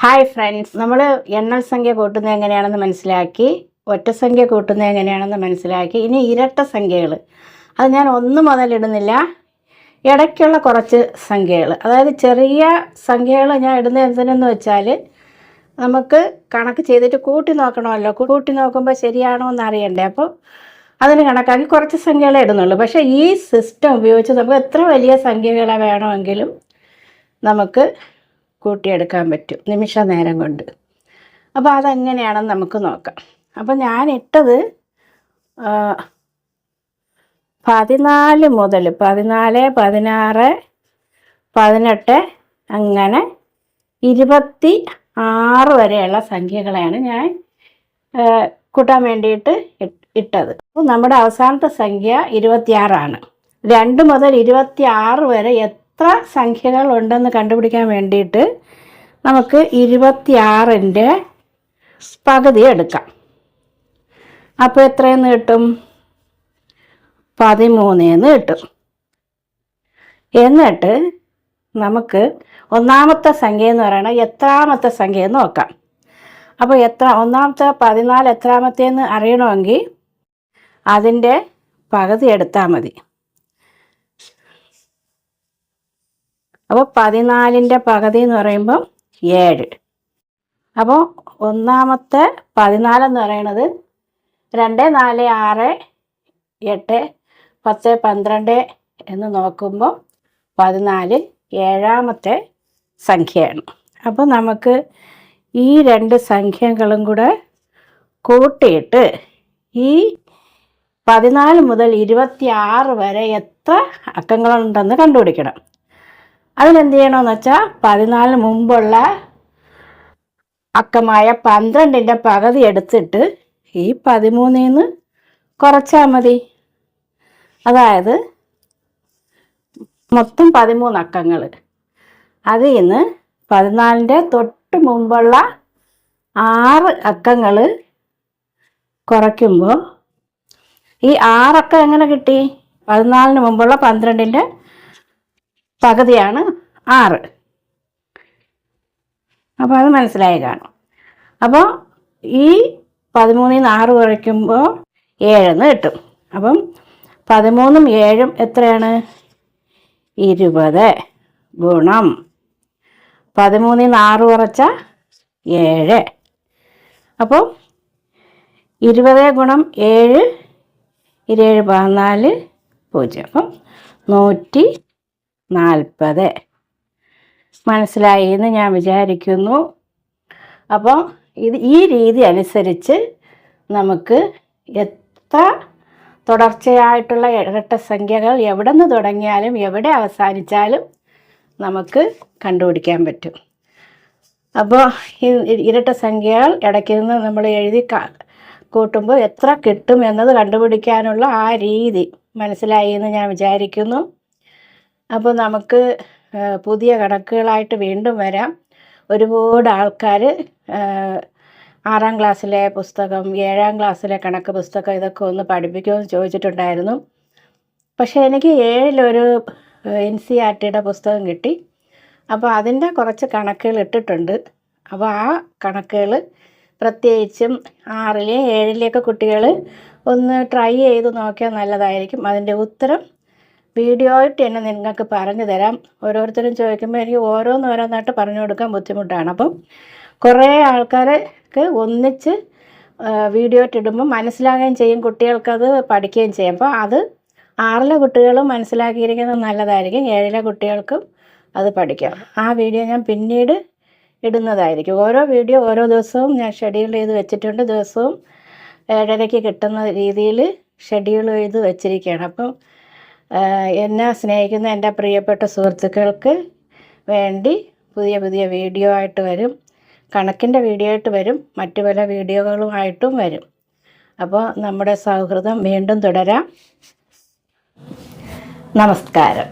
Hi friends നമ്മൾ എണ്ണൽ സംഖ്യ കൂട്ടുന്നത് എങ്ങനെയാണെന്ന് മനസ്സിലാക്കി ഒറ്റ സംഖ്യ കൂട്ടുന്നത് എങ്ങനെയാണെന്ന് മനസ്സിലാക്കി ഇനി ഇരട്ട സംഖ്യകൾ അത് ഞാൻ ഒന്ന് മുതലിടുന്നില്ല ഇടയ്ക്കുള്ള കുറച്ച് സംഖ്യകൾ അതായത് ചെറിയ സംഖ്യകൾ ഞാൻ ഇടുന്ന എന്തിനെന്ന് വെച്ചാൽ നമുക്ക് കണക്ക് ചെയ്തിട്ട് കൂട്ടി നോക്കണമല്ലോ. കൂട്ടി നോക്കുമ്പോൾ ശരിയാണോ എന്ന് അറിയണ്ടേ. അപ്പോൾ അതിന് കണക്കാക്കി കുറച്ച് സംഖ്യകളെ ഇടുന്നുള്ളൂ. പക്ഷേ ഈ സിസ്റ്റം ഉപയോഗിച്ച് നമുക്ക് എത്ര വലിയ സംഖ്യകളെ വേണമെങ്കിലും നമുക്ക് കൂട്ടിയെടുക്കാൻ പറ്റും. നിമിഷ നേരം കൊണ്ട്. അപ്പോൾ അതെങ്ങനെയാണെന്ന് നമുക്ക് നോക്കാം. അപ്പോൾ ഞാൻ ഇട്ടത് പതിനാല് മുതൽ പതിനാല് പതിനാറ് പതിനെട്ട് അങ്ങനെ ഇരുപത്തി ആറ് വരെയുള്ള സംഖ്യകളെയാണ് ഞാൻ കൂട്ടാൻ വേണ്ടിയിട്ട് ഇട്ടത്. നമ്മുടെ അവസാനത്തെ സംഖ്യ ഇരുപത്തിയാറാണ്. രണ്ട് മുതൽ ഇരുപത്തി ആറ് വരെ എത്ര സംഖ്യകൾ ഉണ്ടെന്ന് കണ്ടുപിടിക്കാൻ വേണ്ടിയിട്ട് നമുക്ക് ഇരുപത്തിയാറിന്റെ പകുതി എടുക്കാം. അപ്പോൾ എത്രയെന്ന് കിട്ടും? പതിമൂന്നേന്ന് കിട്ടും. എന്നിട്ട് നമുക്ക് ഒന്നാമത്തെ സംഖ്യ എന്ന് പറയുന്നത് എത്രാമത്തെ സംഖ്യ എന്ന് നോക്കാം. അപ്പോൾ എത്ര ഒന്നാമത്തെ പതിനാല് എത്രാമത്തേന്ന് അറിയണമെങ്കിൽ അതിന്റെ പകുതി എടുത്താൽ മതി. അപ്പോൾ പതിനാലിന്റെ പകുതി എന്ന് പറയുമ്പം ഏഴ്. അപ്പോൾ ഒന്നാമത്തെ പതിനാലെന്ന് പറയണത് രണ്ട് നാല് ആറ് എട്ട് പത്ത് പന്ത്രണ്ട് എന്ന് നോക്കുമ്പോൾ പതിനാല് ഏഴാമത്തെ സംഖ്യയാണ്. അപ്പോൾ നമുക്ക് ഈ രണ്ട് സംഖ്യകളും കൂടെ കൂട്ടിയിട്ട് ഈ പതിനാല് മുതൽ ഇരുപത്തി ആറ് വരെ എത്ര അക്കങ്ങളുണ്ടെന്ന് കണ്ടുപിടിക്കണം. അതിനെന്ത് ചെയ്യണമെന്ന് വെച്ചാൽ പതിനാലിന് മുമ്പുള്ള അക്കമായ പന്ത്രണ്ടിന്റെ പകുതി എടുത്തിട്ട് ഈ പതിമൂന്നിൽ നിന്ന് കുറച്ചാൽ മതി. അതായത് മൊത്തം പതിമൂന്ന് അക്കങ്ങൾ അതിൽ നിന്ന് പതിനാലിന്റെ തൊട്ട് മുമ്പുള്ള ആറ് അക്കങ്ങൾ കുറയ്ക്കുമ്പോൾ ഈ ആറക്കം എങ്ങനെ കിട്ടി? പതിനാലിന് മുമ്പുള്ള പന്ത്രണ്ടിന്റെ പകുതിയാണ് ആറ്. അപ്പോൾ അത് മനസ്സിലായി കാണും. അപ്പോൾ ഈ പതിമൂന്നിൽ നിന്ന് ആറ് കുറയ്ക്കുമ്പോൾ ഏഴെന്ന് കിട്ടും. അപ്പം പതിമൂന്നും ഏഴും എത്രയാണ്? ഇരുപത് ഗുണം. പതിമൂന്നിൽ നിന്ന് ആറ് കുറച്ച ഏഴ്. അപ്പോൾ ഇരുപത് ഗുണം ഏഴ് ഇരുപത് പതിനാല് പൂജ്യം. അപ്പം നൂറ്റി നാൽപ്പത്. മനസ്സിലായി എന്ന് ഞാൻ വിചാരിക്കുന്നു. അപ്പോൾ ഇത് ഈ രീതി അനുസരിച്ച് നമുക്ക് എത്ര തുടർച്ചയായിട്ടുള്ള ഇരട്ട സംഖ്യകൾ എവിടെ നിന്ന് തുടങ്ങിയാലും എവിടെ അവസാനിച്ചാലും നമുക്ക് കണ്ടുപിടിക്കാൻ പറ്റും. അപ്പോൾ ഇരട്ട സംഖ്യകൾ ഇടയ്ക്ക് നിന്ന് നമ്മൾ എഴുതി കൂട്ടുമ്പോൾ എത്ര കിട്ടും എന്നത് കണ്ടുപിടിക്കാനുള്ള ആ രീതി മനസ്സിലായി എന്ന് ഞാൻ വിചാരിക്കുന്നു. അപ്പോൾ നമുക്ക് പുതിയ കണക്കുകളായിട്ട് വീണ്ടും വരാം. ഒരുപാട് ആൾക്കാർ ആറാം ക്ലാസ്സിലെ പുസ്തകം ഏഴാം ക്ലാസ്സിലെ കണക്ക് പുസ്തകം ഇതൊക്കെ ഒന്ന് പഠിപ്പിക്കുമെന്ന് ചോദിച്ചിട്ടുണ്ടായിരുന്നു. പക്ഷേ എനിക്ക് ഏഴിലൊരു എൻ സി ആർ ടിയുടെ പുസ്തകം കിട്ടി. അപ്പോൾ അതിന്റെ കുറച്ച് കണക്കുകൾ ഇട്ടിട്ടുണ്ട്. അപ്പോൾ ആ കണക്കുകൾ പ്രത്യേകിച്ചും ആറിലെ ഏഴിലെയൊക്കെ കുട്ടികൾ ഒന്ന് ട്രൈ ചെയ്ത് നോക്കിയാൽ നല്ലതായിരിക്കും. അതിന്റെ ഉത്തരം വീഡിയോ ആയിട്ട് തന്നെ നിങ്ങൾക്ക് പറഞ്ഞു തരാം. ഓരോരുത്തരും ചോദിക്കുമ്പോൾ എനിക്ക് ഓരോന്നോരോന്നായിട്ട് പറഞ്ഞു കൊടുക്കാൻ ബുദ്ധിമുട്ടാണ്. അപ്പം കുറേ ആൾക്കാർക്ക് ഒന്നിച്ച് വീഡിയോ ഇട്ടിടുമ്പോൾ മനസ്സിലാകുകയും ചെയ്യും. കുട്ടികൾക്കത് പഠിക്കുകയും ചെയ്യും. അപ്പോൾ അത് ആറിലെ കുട്ടികളും മനസ്സിലാക്കിയിരിക്കുന്നത് നല്ലതായിരിക്കും. ഏഴിലെ കുട്ടികൾക്കും അത് പഠിക്കാം. ആ വീഡിയോ ഞാൻ പിന്നീട് ഇടുന്നതായിരിക്കും. ഓരോ വീഡിയോ ഓരോ ദിവസവും ഞാൻ ഷെഡ്യൂൾ ചെയ്ത് വെച്ചിട്ടുണ്ട്. ദിവസവും ഏഴരയ്ക്ക് കിട്ടുന്ന രീതിയിൽ ഷെഡ്യൂൾ ചെയ്ത് വെച്ചിരിക്കുകയാണ്. അപ്പം എന്നെ സ്നേഹിക്കുന്ന എന്റെ പ്രിയപ്പെട്ട സുഹൃത്തുക്കൾക്ക് വേണ്ടി പുതിയ പുതിയ വീഡിയോ ആയിട്ട് വരും. കണക്കിന്റെ വീഡിയോ ആയിട്ട് വരും. മറ്റു പല വീഡിയോകളുമായിട്ടും വരും. അപ്പോൾ നമ്മുടെ സൗഹൃദം വീണ്ടും തുടരാം. നമസ്കാരം.